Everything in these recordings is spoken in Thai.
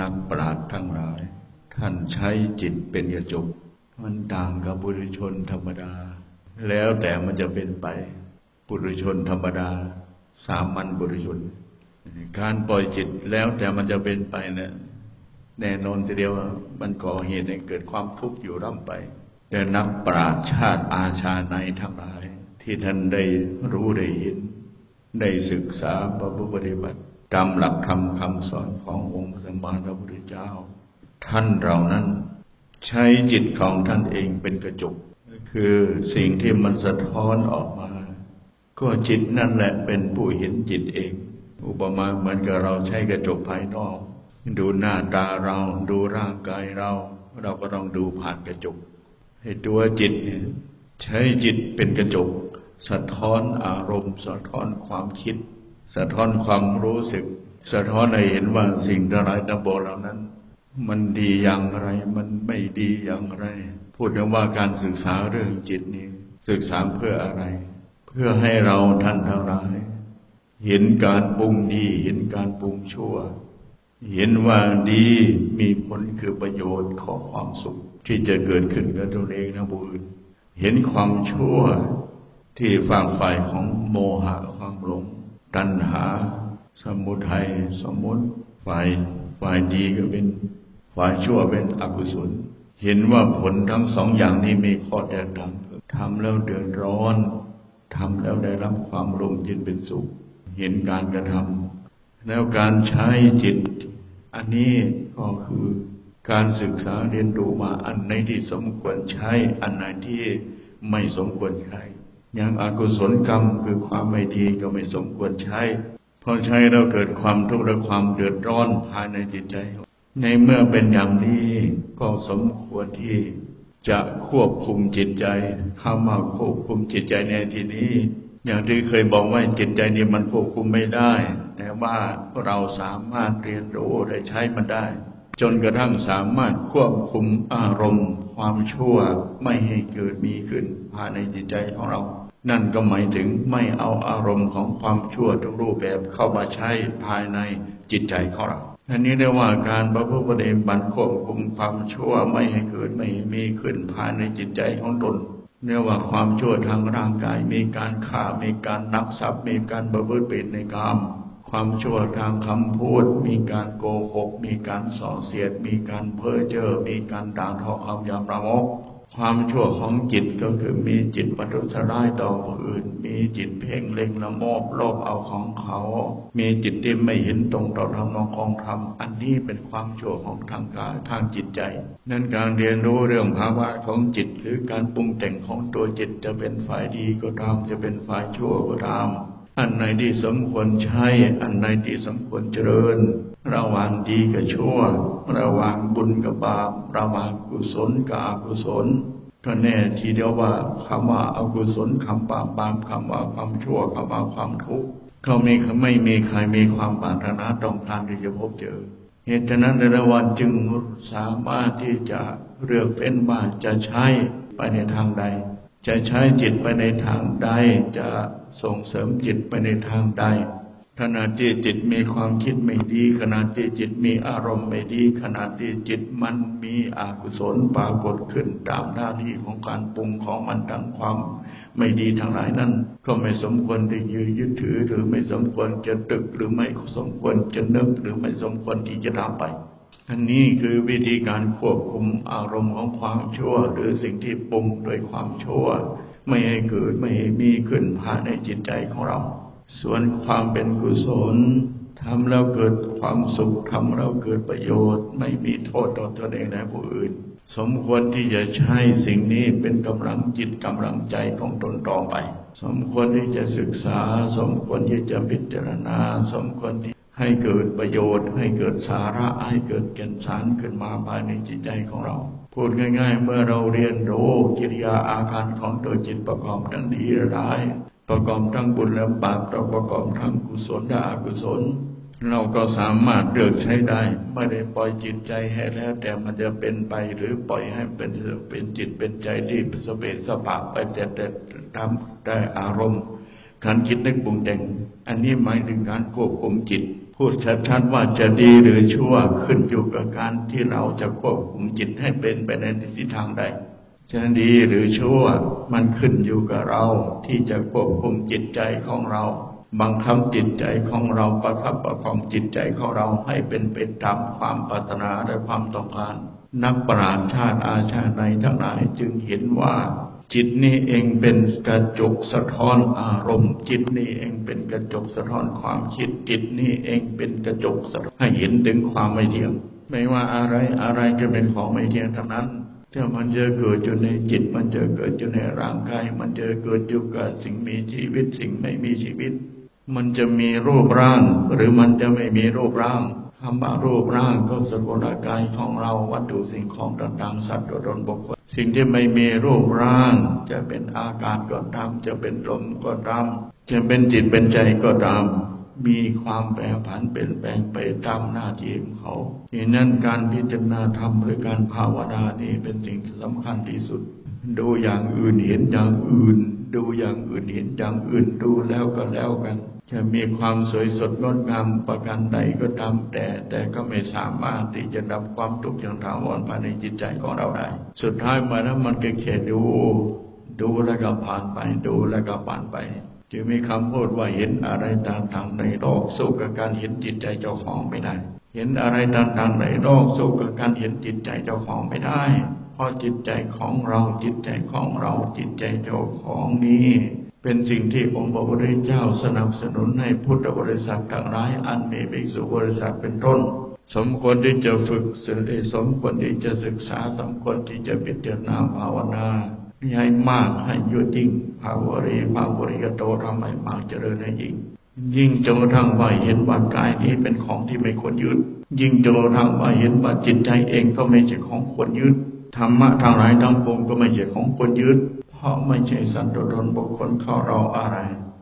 นักปราชญ์ทั้งหลาย ท่านใช้จิตเป็นกระจก มันต่างกับบุรุชนธรรมดา แล้วแต่มันจะเป็นไปบุรุชนธรรมดา สามัญบุรุชน การปล่อยจิตแล้วแต่มันจะเป็นไปเนี่ยแน่นอนทีเดียวมันก่อเหตุให้เกิดความทุกข์อยู่ร่ำไป แต่นักปราชญ์ชาติอาชาในทั้งหลาย ที่ท่านได้รู้ได้เห็น ได้ศึกษาประพฤติปฏิบัติตามหลักธรรมคำสอนขององค์พระสัมมาสัมพุทธเจ้า ท่านเรานั้นใช้จิตของท่านเองเป็นกระจก คือสิ่งที่มันสะท้อนออกมา ก็จิตนั่นแหละเป็นผู้เห็นจิตเอง อุปมาเหมือนกับเราใช้กระจกภายนอก ดูหน้าตาเราดูร่างกายเรา เราก็ต้องดูผ่านกระจกให้ตัวจิตเนี่ยใช้จิตเป็นกระจก สะท้อนอารมณ์ สะท้อนความคิด สะท้อนความรู้สึก สะท้อนให้เห็นว่าสิ่งทั้งหลายทั้งปวงเหล่านั้น มันดีอย่างไร มันไม่ดีอย่างไร พูดถึงว่าการศึกษาเรื่องจิตนี้ศึกษาเพื่ออะไร เพื่อให้เราท่านทั้งหลาย เห็นการปรุงดี เห็นการปรุงชั่ว เห็นว่าดีมีผลคือประโยชน์ของความสุข ที่จะเกิดขึ้นกับตัวเองนะบุญเห็นความชั่ว ที่ฝั่งฝ่ายของโมหะความหลง ตัณหา สมุทัยสมมติฝ่ายฝ่ายดีก็เป็นฝ่ายชั่วเป็นอกุศล เห็นว่าผลทั้งสองอย่างนี้มีข้อแตกต่างทำแล้วเดือดร้อนทำแล้วได้รับความลมเย็นเป็นสุข เห็นการกระทำแล้วการใช้จิต อันนี้ก็คือการศึกษาเรียนรู้มาอันไหนที่สมควรใช้ อันไหนที่ไม่สมควรใช้ ย่างอากุศลกรรมคือความไม่ดีก็ไม่สมควรใช้เพราะใช้แล้วเกิดความทุกข์และความเดือดร้อนภายในจิตใจ ในเมื่อเป็นอย่างนี้ก็สมควรที่จะควบคุมจิตใจเข้ามาควบคุมจิตใจในที่นี้ อย่างที่เคยบอกว่าจิตใจนี้มันควบคุมไม่ได้ แต่ว่าเราสามารถเรียนรู้และใช้มันได้ จนกระทั่งสามารถควบคุมอารมณ์ ความชั่วไม่ให้เกิดมีขึ้นภายในจิตใจของเรา นั่นก็หมายถึงไม่เอาอารมณ์ของความชั่วทุกรูปแบบเข้ามาใช้ภายในจิตใจของเราอันนี้เรียกว่าการประพฤติปฏิบัติควบคุมความชั่วไม่ให้เกิดไม่มีขึ้นภายในจิตใจของตนเรียกว่าความชั่วทางร่างกาย มีการฆ่ามีการนักทรัพย์ มีการประพฤติผิดในกามความชั่วทางคำพูด มีการโกหก มีการส่อเสียด มีการเพ้อเจ้อมีการด่าทอคำหยาบประมก ความชั่วของจิตก็คือมีจิตประทุษร้ายต่อผู้อื่น มีจิตเพ่งเล็งละโมบโลภเอาของเขา มีจิตที่ไม่เห็นตรงต่อธรรมนองของธรรม อันนี้เป็นความชั่วของทางกายทางจิตใจ นั้นการเรียนรู้เรื่องภาวะของจิต หรือการปรุงแต่งของตัวจิตจะเป็นฝ่ายดีก็ตามจะเป็นฝ่ายชั่วก็ตาม อันไหนที่สมควรใช้ อันไหนที่สมควรเจริญ ระหว่างดีกับชั่ว ระหว่างบุญกับบาป ระหว่างกุศลกับอกุศล ก็แน่ทีเดียวว่าคำว่าอากุศลคำบาปบาปคำว่าความชั่วคำว่าความทุกข์เขาไม่ไม่มีใครมีความปรารถนาต้องการที่จะพบเจอ เหตุฉะนั้นในระวันจึงสามารถที่จะเลือกเป็นว่าจะใช้ไปในทางใด จะใช้จิตไปในทางใดจะส่งเสริมจิตไปในทางใด ขณะที่จิตมีความคิดไม่ดี ขณะที่จิตมีอารมณ์ไม่ดี ขณะที่จิตมันมีอกุศลปรากฏขึ้นตามหน้าที่ของการปรุงของมันทั้งความไม่ดีทั้งหลายนั้น ก็ไม่สมควรที่ยืยึดถือหรือไม่สมควรจะตึกหรือไม่สมควรจะนึกหรือไม่สมควรที่จะทำไป อันนี้คือวิธีการควบคุมอารมณ์ของความชั่ว หรือสิ่งที่ปรุงโดยความชั่ว ไม่ให้เกิดไม่ให้มีขึ้นภายในจิตใจของเรา ส่วนความเป็นกุศลทำแล้วเกิดความสุขทำแล้วเกิดประโยชน์ ไม่มีโทษต่อตนเองและผู้อื่น สมควรที่จะใช้สิ่งนี้เป็นกำลังจิตกำลังใจของตนต่อไป สมควรที่จะศึกษา สมควรที่จะพิจารณา สมควรที่ ให้เกิดประโยชน์ ให้เกิดสาระให้เกิดแก่นสารขึ้นมาภายในจิตใจของเรา พูดง่าย ๆ เมื่อเราเรียนรู้กิริยาอาการของตัวจิตประกอบทั้งดีและร้าย ประกอบทั้งบุญและบาปเราประกอบทั้งกุศลและอกุศล เราก็สามารถเลือกใช้ได้ไม่ได้ปล่อยจิตใจให้แล้ว แต่มันจะเป็นไปหรือปล่อยให้เป็นเป็นจิตเป็นใจที่สเปสสปะไปแต่แต่ทำได้อารมณ์การคิดนึกปรุงแต่ง อันนี้หมายถึงการควบคุมจิต พูดชัดๆว่าจะดีหรือชั่วขึ้นอยู่กับการที่เราจะควบคุมจิตให้เป็นไปในทิศทางใดจะดีหรือชั่วมันขึ้นอยู่กับเราที่จะควบคุมจิตใจของเรา บังคับจิตใจของเราประคับประคองจิตใจของเราให้เป็นไปตามความปรารถนาและความต้องการ นักปราชญ์ชาติอาชาในทั้งหลายจึงเห็นว่า จิตนี้เองเป็นกระจกสะท้อนอารมณ์ จิตนี้เองเป็นกระจกสะท้อนความคิด จิตนี้เองเป็นกระจกสะท้อนให้เห็นถึงความไม่เที่ยง ไม่ว่าอะไรอะไรจะเป็นของไม่เที่ยงทั้งนั้นถ้ามันจะเกิดอยู่ในจิต มันจะเกิดอยู่ในร่างกาย มันจะเกิดอยู่กับสิ่งมีชีวิต สิ่งไม่มีชีวิต มันจะมีรูปร่าง หรือมันจะไม่มีรูปร่าง คำว่ารูปร่างก็สกุลกายของเราวัตถุสิ่งของต่างๆสัตว์ตัวตนบุคคลสิ่งที่ไม่มีรูปร่าง จะเป็นอากาศก็ตามจะเป็นลมก็ตามจะเป็นจิตเป็นใจก็ตาม มีความแปรผันเปลี่ยนแปลงไปตามหน้าที่ของเขาดังนั้นการพิจารณาธรรมหรือการภาวนานี้เป็นสิ่งที่สำคัญที่สุด ดูอย่างอื่นเห็นอย่างอื่น ดูอย่างอื่นเห็นอย่างอื่นดูแล้วก็แล้วกัน จะมีความสวยสดงดงามประการใดก็ตามแต่ แต่ก็ไม่สามารถที่จะดับความทุกข์อย่างถาวรภายในจิตใจของเราได้ สุดท้ายมาแล้วมันก็แค่ดู ดูแล้วก็ผ่านไป ดูแล้วก็ผ่านไป จึงมีคำพูดว่าเห็นอะไรต่างๆในโลกสู้กับการเห็นจิตใจเจ้าของไม่ได้ เห็นอะไรต่างๆในโลกสู้กับการเห็นจิตใจเจ้าของไม่ได้เพราะจิตใจของเราจิตใจของเราจิตใจเจ้าของนี้ เป็นสิ่งที่องค์พระพุทธเจ้าสนับสนุนให้พุทธบริษัททั้งหลายอันมีภิกษุบริษัทเป็นต้น สมควรที่จะฝึกสติสมควรที่จะศึกษาสมควรที่จะพิจารณาภาวนาให้มากให้ยุยิ่งภาวรีภาวริกโตทำให้มากเจริญให้ยิ่ง ยิ่งจนกระทั่งว่าเห็นว่ากายนี้เป็นของที่ไม่ควรยึดยิ่งจนกระทั่งว่าเห็นว่าจิตใจเองก็ไม่ใช่ของควรยึดธรรมะทางหลายทั้งปวงก็ไม่ใช่ของควรยึด ราะไม่ใช่สันโดษบุคคลเข้าเราอะไร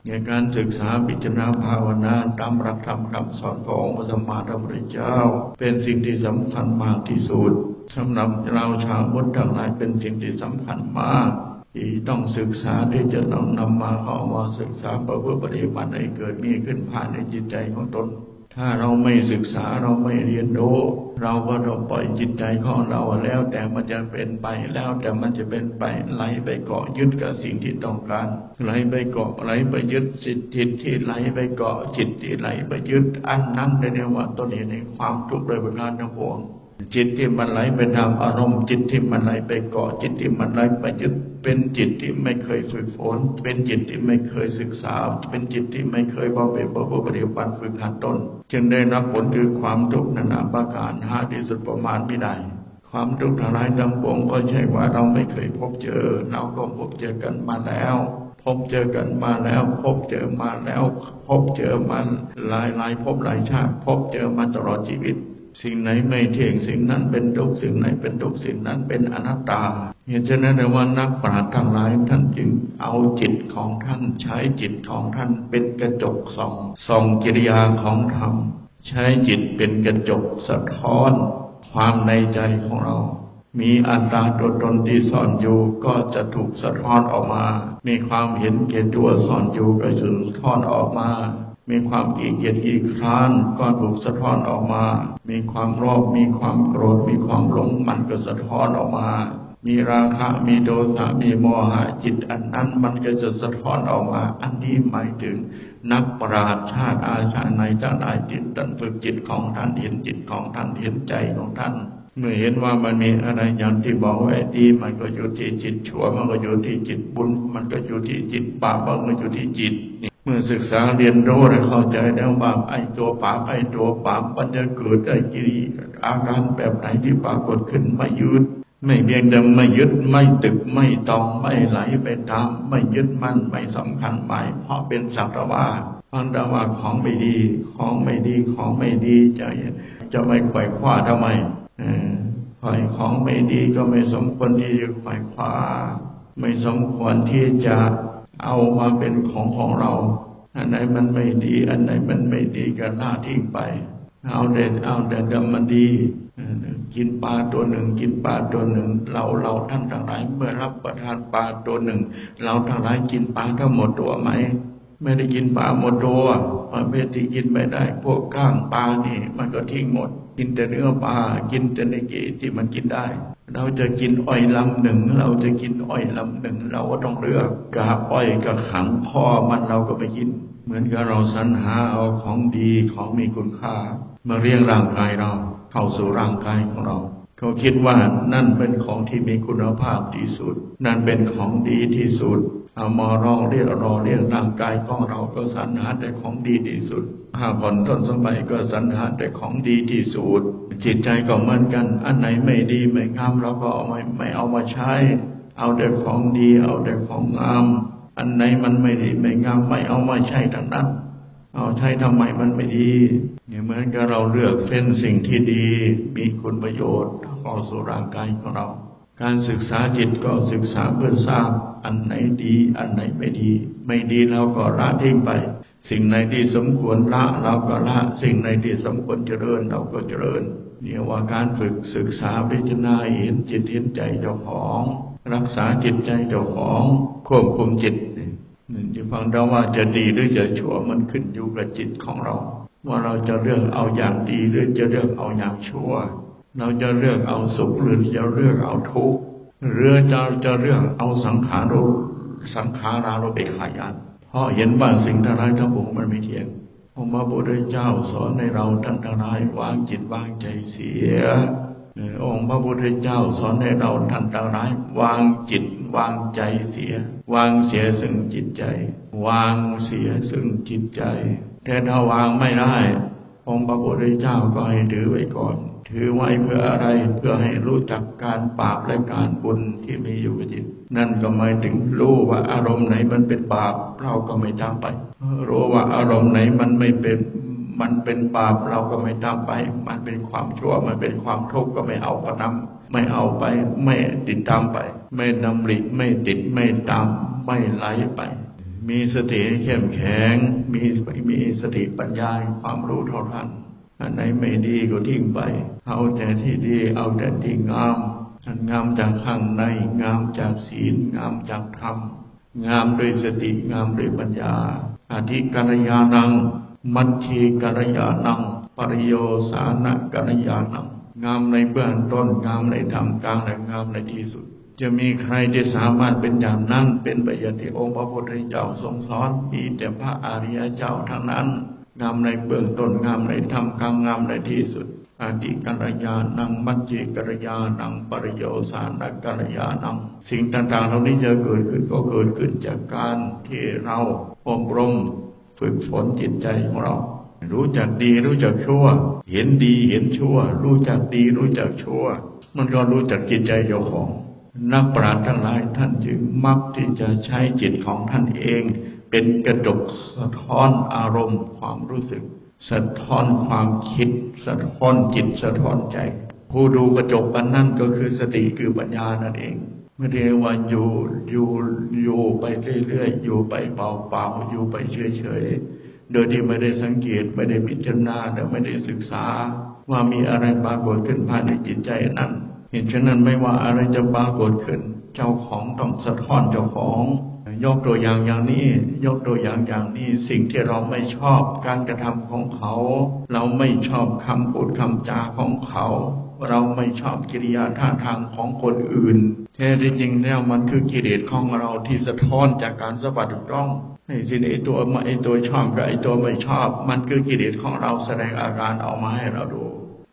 ในการศึกษาพิจารณาภาวนาตามหลักธรรมคำสอนขององค์พระสัมมาสัมพุทธเจ้า เป็นสิ่งที่สำคัญมากที่สุดสำหรับเราชาวพุทธทั้งหลายเป็นสิ่งที่สำคัญมากที่ต้องศึกษาที่จะต้องนำมาเข้ามาศึกษาประพฤติปฏิบัติให้เกิดมีขึ้นภายในจิตใจของตน ถ้าเราไม่ศึกษาเราไม่เรียนรู้ เราก็เราปล่อยจิตใจของเราแล้วแต่มันจะเป็นไปแล้วแต่มันจะเป็นไปไหลไปเกาะยึดกับสิ่งที่ต้องการไหลไปเกาะไหลไปยึดจิตจิตที่ไหลไปเกาะจิตที่ไหลไปยึดอันนั้นเรียกว่าต้นเหตุในความทุกข์โดยประการทั้งปวง จิตที่มันไหลไปทางอารมณ์จิตที่มันไหลไปเกาะจิตที่มันไหลไปยึดเป็นจิตที่ไม่เคยฝึกฝน เป็นจิตที่ไม่เคยศึกษา เป็นจิตที่ไม่เคยบำเพ็ญประพฤติปฏิบัติฝึกหัดตนจึงได้รับผลคือความทุกข์นานาประการหาที่สุดประมาณไม่ได้ความทุกข์ทั้งหลายทั้งปวงก็ใช่ว่าเราไม่เคยพบเจอ เราก็พบเจอกันมาแล้ว พบเจอกันมาแล้ว พบเจอมาแล้ว พบเจอมันหลายหลายพบหลายชาติ พบเจอมาตลอดชีวิต สิ่งไหนไม่เที่ยงสิ่งนั้นเป็นทุกสิ่งไหนเป็นทุกสิ่งนั้นเป็นอนัตตาเหตุฉะนั้นว่านักปราชญ์ทั้งหลายท่านจึงเอาจิตของท่านใช้จิตของท่านเป็นกระจกส่องส่องกิริยาของธรรมใช้จิตเป็นกระจกสะท้อน ความในใจของเรา มีอัตตาตัวตนที่ซ่อนอยู่ก็จะถูกสะท้อนออกมา มีความเห็นเกตัวซ่อนอยู่ก็จะสะท้อนออกมา มีความอีกเกียจอีกคร้านก็ถูกสะท้อนออกมา มีความโลภมีความโกรธ มีความหลงมันก็สะท้อนออกมา มีราคะมีโทสะมีโมหะจิตอันนั้นมันก็จะสะท้อนออกมา อันนี้หมายถึง นักปราชญ์ชาติอาชาในทั้งหลาจิตตันฝึกจิตของท่านเห็นจิตของท่านเห็นใจของท่านเมื่อเห็นว่ามันมีอะไรอย่างที่บอกไว้ดีมันก็อยู่ที่จิตชั่วมันก็อยู่ที่จิตบุญ มันก็อยู่ที่จิตบาปมันก็อยู่ที่จิต เมื่อศึกษาเรียนรู้และเข้าใจแล้วว่าไอ้ตัวบาปไอ้ตัวบาปมันจะเกิดไอ้กิริอาการแบบไหนที่ปรากฏขึ้นไม่ยึดไม่เพียงแต่ไม่ยึดไม่ตึกไม่ตองไม่ไหลไปตามไม่ยึดมั่นไม่สำคัญหมายเพราะเป็นสักแต่ว่าพันธว่าของไม่ดี ของไม่ดีของไม่ดีจะจะไม่ไขว่คว้าทำไมออไขว่ของไม่ดีก็ไม่สมควรที่จะไขว่คว้าไม่สมควรที่จะ เอามาเป็นของของเรา อันไหนมันไม่ดี อันไหนมันไม่ดีก็ละทิ้งไป เอาเด่นเอาแต่ดำมันดีกินปลาตัวหนึ่ง กินปลาตัวหนึ่ง เราเราท่านทั้งหลายเมื่อรับประทานปลาตัวหนึ่ง เราทั้งหลายกินปลาทั้งหมดตัวไหมไม่ได้กินปลาหมดตัวประเภทที่กินไม่ได้ พวกก้างปลานี่ มันก็ทิ้งหมด กินแต่เนื้อปลากินแต่ในเกที่มันกินได้ เราจะกินอ้อยลำหนึ่ง เราจะกินอ้อยลำหนึ่ง เราก็ต้องเลือกกาอ้อยกับขังคอมันเราก็ไปกิน เหมือนกับเราสรรหาเอาของดีของมีคุณค่า มาเรียงร่างกายเรา เข้าสู่ร่างกายของเรา เขาคิดว่านั่นเป็นของที่มีคุณภาพที่สุด นั่นเป็นของดีที่สุด เอามารองเรียกรอเรียกร่างกายของเราก็สรรหาแต่ของดีที่สุดห้าผ่อนต้นสมัยก็สรรหาแต่ของดีที่สุดจิตใจก็เหมือนกัน อันไหนไม่ดีไม่งามเราก็เอาไม่ไม่เอามาใช้ เอาแต่ของดี เอาแต่ของงาม อันไหนมันไม่ดีไม่งามไม่เอามาใช้ทั้งนั้น เอาใช้ทำไมมันไม่ดีเนี่ยเหมือนกับเราเลือกเฟ้นสิ่งที่ดี มีคุณประโยชน์เข้าสู่ร่างกายของเรา การศึกษาจิตก็ศึกษาเพื่อทราบอันไหนดี อันไหนไม่ดี ไม่ดีเราก็ละทิ้งไป สิ่งไหนที่สมควรละเราก็ละ สิ่งไหนที่สมควรเจริญเราก็เจริญเนี่ยว่าการฝึกศึกษาพิจารณาเห็นจิตเห็นใจเจ้าของ รักษาจิตใจเจ้าของควบคุมจิตนี่ที่ฟังเราว่าจะดีหรือจะชั่วมันขึ้นอยู่กับจิตของเรา ว่าเราจะเลือกเอาอย่างดีหรือจะเลือกเอาอย่างชั่ว เราจะเลือกเอาสุขหรือจะเลือกเอาทุกข์หรือจะจะเลือกเอาสังขารุสังขารารุเบกขายันเพราะเห็นว่าสิ่งทั้งหลายทั้งปวงมันไม่เที่ยงองค์พระพุทธเจ้าสอนให้เราทั้งทั้งหลายวางจิตวางใจเสียองค์พระพุทธเจ้าสอนให้เราท่านทั้งหลายวางจิตวางใจเสีย วางเสียซึ่งจิตใจ วางเสียซึ่งจิตใจ แต่ถ้าวางไม่ได้ องค์พระพุทธเจ้าก็ให้ถือไว้ก่อน ถือไว้เพื่ออะไรเพื่อให้รู้จักการบาปและการบุญที่มีอยู่กับจิต นั่นก็หมายถึงรู้ว่าอารมณ์ไหนมันเป็นบาปเราก็ไม่ตามไป รู้ว่าอารมณ์ไหนมันไม่เป็นมันเป็นบาปเราก็ไม่ตามไป มันเป็นความชั่วมันเป็นความทุกข์ก็ไม่เอากระนำไม่เอาไป ไม่ติดตามไป ไม่ดำริไม่ติดไม่ตามไม่ไหลไป มีสติเข้มแข็งมีมีสติปัญญาความรู้เท่าทัน อันไหนไม่ดีก็ทิ้งไป เอาแต่ที่ดี เอาแต่ที่งามอันงามจากข้างใน งามจากศีล งามจากธรรม งามด้วยสติ งามด้วยปัญญาอธิกัลยาณัง มัชชีกัลยาณัง ปริโยสานะกัลยาณัง งามในเบื้องต้น งามในธรรมกลาง และงามในที่สุด จะมีใครที่สามารถเป็นอย่างนั้น เป็นไปอย่างที่องค์พระพุทธเจ้าทรงสอนมีแต่พระอริยเจ้าทั้งนั้น งามในเบื้องต้นงามในธรรมกลางงามในที่สุดอธิกัลยาณังมัจจิกัลยาณังปริโยสานะกัลยาณังสิ่งต่างๆ เหล่านี้จะเกิดขึ้นก็เกิดขึ้นจากการที่เราอบรมฝึกฝนจิตใจของเรา รู้จักดีรู้จักชั่ว เห็นดีเห็นชั่ว รู้จักดีรู้จักชั่ว มันก็รู้จักจิตใจเจ้าของ นักปราชญ์ทั้งหลายท่านจึงมักที่จะใช้จิตของท่านเอง เป็นกระจกสะท้อนอารมณ์ความรู้สึก สะท้อนความคิด สะท้อนจิตสะท้อนใจ ผู้ดูกระจกอันนั้นก็คือสติคือปัญญานั่นเองไม่ได้ว่าอยู่อยู่อยู่ไปเรื่อยๆอยู่ไปเปล่าๆอยู่ไปเฉยๆโดยที่ไม่ได้สังเกตไม่ได้พิจารณาและไม่ได้ศึกษา ว่ามีอะไรปรากฏขึ้นภายในจิตใจนั้น เห็นฉะนั้นไม่ว่าอะไรจะปรากฏขึ้น เจ้าของต้องสะท้อนเจ้าของ ยกตัวอย่างอย่างนี้ ยกตัวอย่างอย่างนี้ สิ่งที่เราไม่ชอบการกระทำของเขา เราไม่ชอบคำพูดคำจาของเขา เราไม่ชอบกิริยาท่าทางของคนอื่นแท้จริงแล้วมันคือกิเลสของเราที่สะท้อนจากการสะบัดกล้องไอ้สิ่งไอ้ตัวไอ้ตัวชอบกับไอ้ตัวไม่ชอบ มันคือกิเลสของเราแสดงอาการออกมาให้เราดู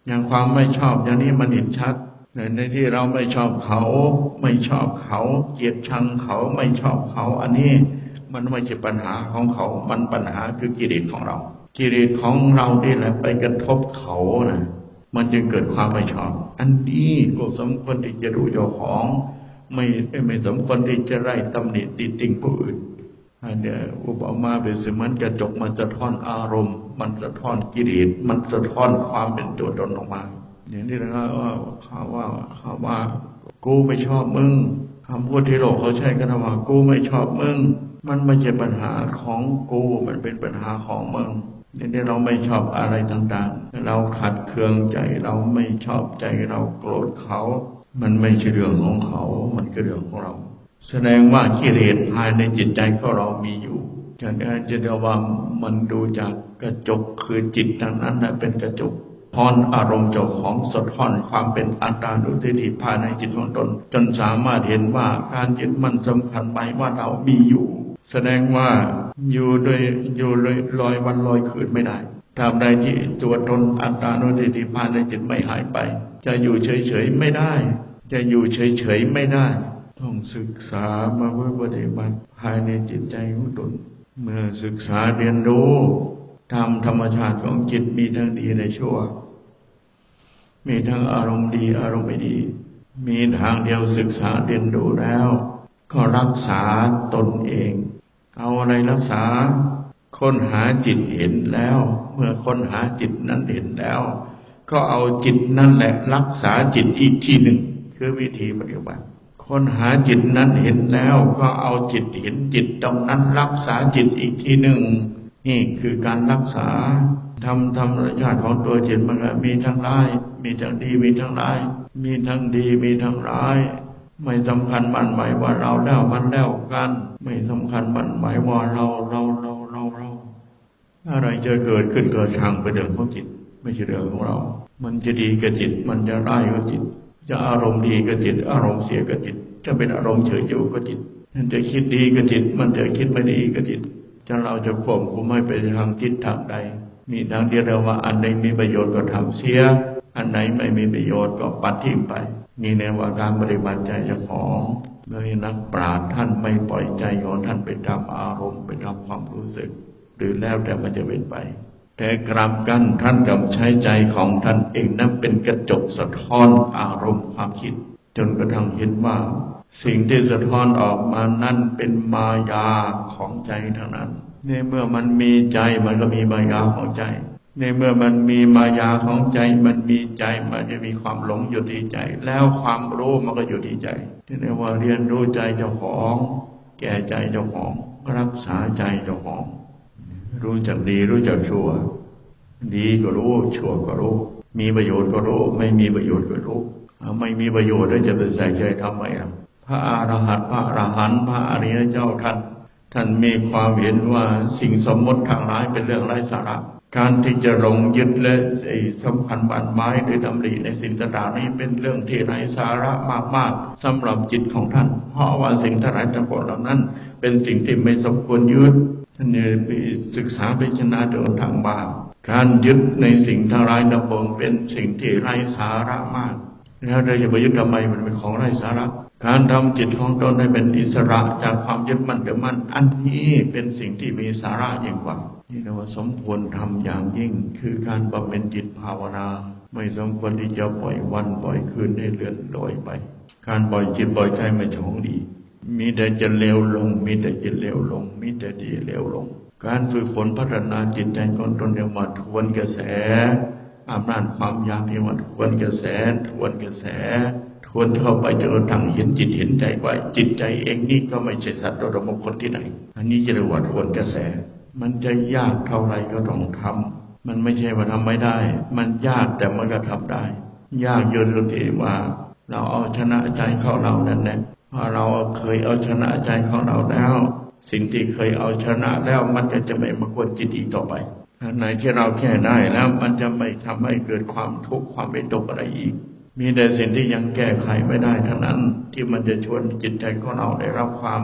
อย่างความไม่ชอบอย่างนี้มันเห็นชัด ในที่เราไม่ชอบเขา ไม่ชอบเขา เกลียดชังเขาไม่ชอบเขา อันนี้มันไม่ใช่ปัญหาของเขา มันปัญหาคือกิเลสของเรา กิเลสของเรานี่แหละไปกระทบเขานะมันจึงเกิดความไม่ชอบ อันนี้ก็สมควรที่จะรู้เจ้าของ ไม่ไม่สมควรที่จะไล่ตำหนิติติงผู้อื่นอันเนี้ยอุปมาเป็นเสมือนกระจกมันสะท้อนอารมณ์ มันสะท้อนกิเลสมันสะท้อนความเป็นตัวตนออกมา อย่างนี้นะครับว่าเขาว่าเขาว่า กูไม่ชอบมึงคำพูดที่โลกเขาใช้กันว่ากูไม่ชอบมึง มันไม่ใช่ปัญหาของกู มันเป็นปัญหาของมึงนี่ที่เราไม่ชอบอะไรต่างๆ เราขัดเคืองใจเราไม่ชอบใจเราโกรธเขา มันไม่ใช่เรื่องของเขา มันคือเรื่องของเรา แสดงว่ากิเลสภายในจิตใจของเรามีอยู่จะได้จะเดียวว่ามันดูจากกระจกคือจิตทางนั้นนะเป็นกระจก พรอารมณ์เจ้าของสะท้อนความเป็นอัตตานุทิฏฐิภายในจิตของตน จนสามารถเห็นว่าการยึดมันสำคัญไปว่าเรามีอยู่ แสดงว่าอยู่โดยอยู่เลยลอยวันลอยคืนไม่ได้ตราบใดที่ตัวตนอัตตานุทิฏฐิภายในจิตไม่หายไป จะอยู่เฉยๆไม่ได้ จะอยู่เฉยๆไม่ได้ ต้องศึกษามาเพื่อปฏิบัติภายในจิตใจของตน เมื่อศึกษาเรียนรู้ตามธรรมชาติของจิตมีทั้งดีและชั่ว มีทั้งอารมณ์ดีอารมณ์ไม่ดี มีทางเดียวศึกษาเรียนรู้แล้ว ก็รักษาตนเอง เอาอะไรรักษา ค้นหาจิตเห็นแล้ว เมื่อค้นหาจิตนั้นเห็นแล้ว ก็เอาจิตนั่นแหละรักษาจิตอีกทีหนึ่ง คือวิธีปฏิบัติค้นหาจิตนั้นเห็นแล้วก็เอาจิตเห็นจิตตรงนั้นรักษาจิตอีกทีหนึ่ง นี่คือการรักษา ทำธรรมชาติของตัวจิตมันก็มีทั้งร้ายมีทั้งดีมีทั้งร้าย มีทั้งดีมีทั้งร้าย ไม่สำคัญมันหมายว่าเราแล้วมันแล้วกัน ไม่สำคัญมันหมายว่าเราเราเราเราเราอะไรจะเกิดขึ้นก็ช่างเป็นเรื่องของจิต ไม่ใช่เรื่องของเรา มันจะดีกับจิต มันจะร้ายกับจิต จะอารมณ์ดีกับจิต อารมณ์เสียกับจิต จะเป็นอารมณ์เฉยอยู่กับจิต มันจะคิดดีกับจิต มันจะคิดไม่ดีกับจิตจะเราจะควบคุมไม่ไปทางทิศทางใด มีทางเดียวว่าอันใดมีประโยชน์ก็ทำเสีย อันไหนไม่มีประโยชน์ก็ปัดทิ้งไป นี่ในว่าการปฏิบัติใจเจ้าของเลยนักปราชญ์ท่านไม่ปล่อยใจของท่านไปตามอารมณ์ไปตามความรู้สึก หรือแล้วแต่มันจะเป็นไป แต่กลับกันท่านกับใช้ใจของท่านเองนั้นเป็นกระจกสะท้อนอารมณ์ความคิด จนกระทั่งเห็นว่า สิ่งที่สะท้อนออกมานั้นเป็นมายา ของใจทั้งนั้น ในเมื่อมันมีใจมันก็มีมายาของใจ ในเมื่อมันมีมายาของใจ มันมีใจมันจะมีความหลงอยู่ที่ใจ แล้วความรู้มันก็อยู่ที่ใจที่เรียกว่าเรียนรู้ใจเจ้าของ แก่ใจเจ้าของ รักษาใจเจ้าของ รู้จักดีรู้จักชั่ว ดีก็รู้ชั่วก็รู้ มีประโยชน์ก็รู้ ไม่มีประโยชน์ก็รู้ไม่มีประโยชน์แล้วจะไปใส่ใจทำไมล่ะพระอรหันต์พระอรหันต์พระอริยเจ้าท่าน ท่านมีความเห็นว่าสิ่งสมมติทางร้ายเป็นเรื่องไร้สาระการที่จะหลงยึดและสำคัญบันไม้หรือดำริในสิ่งต่างๆนี้เป็นเรื่องที่ไร้สาระมากๆสำหรับจิตของท่าน เพราะว่าสิ่งทั้งหลายทั้งปวงเหล่านั้น เป็นสิ่งที่ไม่สมควรยึดท่านเนยไปศึกษาพิจารณาโดยทางบาปการยึดในสิ่งทั้งหลายทั้งปวงเป็นสิ่งที่ไร้สาระมาก แล้วเราจะไปยึดทำไมมันเป็นของไร้สาระ การทำจิตของตนให้เป็นอิสระจากความยึดมั่นถือมั่น อันนี้เป็นสิ่งที่มีสาระยิ่งกว่านี่เรียกว่าสมควรทำอย่างยิ่ง คือการบำเพ็ญจิตภาวนา ไม่สมควรที่จะปล่อยวันปล่อยคืนให้เลื่อนลอยไป การปล่อยจิตปล่อยใจไม่ใช่ของดี มีแต่จะเลวลง มีแต่จะเลวลง มีแต่ดีเลวลง การฝึกฝนพัฒนาจิตใจของตนเรียกว่าทวนกระแสอำนาจความอยากเรียว่าทวนกระแสทวนกระแส ทวนเข้าไปจนกระทั่งเห็นจิตเห็นใจว่าจิตใจเองนี่ก็ไม่ใช่สัตว์ตัวมงคลที่ไหน อันนี้จะเรียกว่าทวนกระแส มันจะยากเท่าไรก็ต้องทำมันไม่ใช่ว่าทำไม่ได้ มันยากแต่มันก็ทำได้ ยากจนตรงที่ว่า เราเอาชนะใจของเรานั่นแหละพอเราเคยเอาชนะใจของเราแล้ว สิ่งที่เคยเอาชนะแล้วมันก็จะไม่มากวนจิตอีกต่อไปอันไหนที่เราแก้ได้แล้วมันจะไม่ทำให้เกิดความทุกข์ความไม่ตกอะไรอีก มีแต่สิ่งที่ยังแก้ไขไม่ได้ทั้งนั้น ที่มันจะชวนจิตใจของเราได้รับความ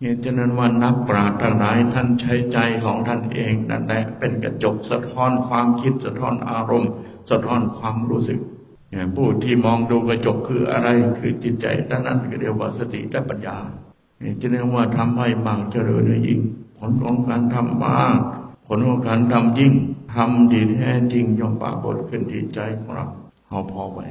เหตุฉะนั้นว่านักปราชญ์ทั้งหลายท่านใช้ใจของท่านเองนั่นแหละเป็นกระจกสะท้อนความคิดสะท้อนอารมณ์ สะท้อนความรู้สึกผู้ที่มองดูกระจกคืออะไรคือจิตใจดังนั้นก็เรียกว่าสติและปัญญาจะเรียกว่าทำให้มากเจริญยิ่ง ผลของการทำมากผลของการทำยิ่งทำดีแท้จริงย่อมปรากฏขึ้นที่ใจของเราเอาพอไว้